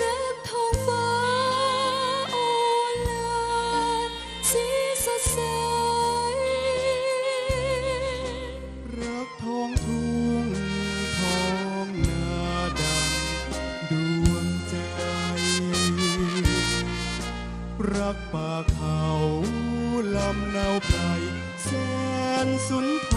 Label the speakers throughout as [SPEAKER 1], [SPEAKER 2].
[SPEAKER 1] รักทองฟ้าโอลาสีสดใส
[SPEAKER 2] รักทองทุงทองนาดำดวงใจ รักป่าเขาลำนาวไพรแสนสุนทร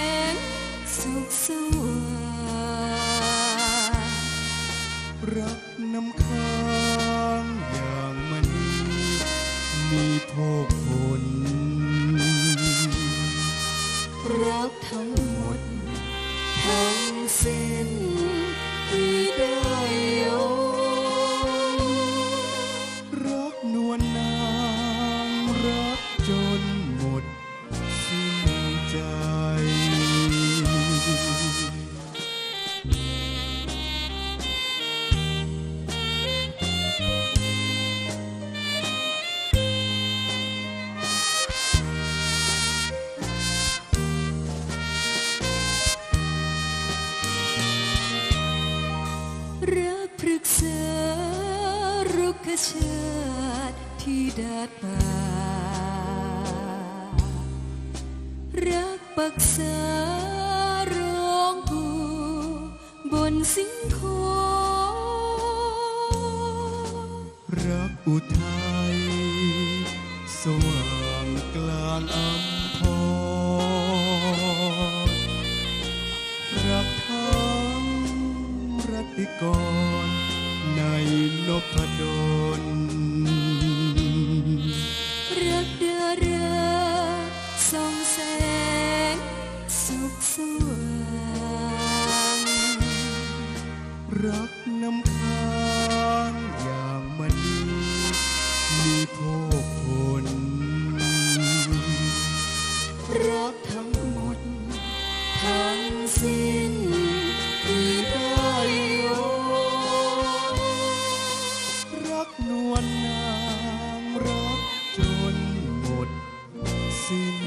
[SPEAKER 1] สุขสว่าง
[SPEAKER 2] รักน้ำค้างอย่างมันมีโทษผ
[SPEAKER 1] รักปรึกษารุกชาติที่ดาดป่ารักปักษาร้องกูบนสิงโค
[SPEAKER 2] รักอุทัยสว่างกลางอัม ติกร ในนพดล
[SPEAKER 1] รักเดือเรือส่องแสง สุขสว่าง
[SPEAKER 2] รักน้ำค้างอย่างมันมีโพ see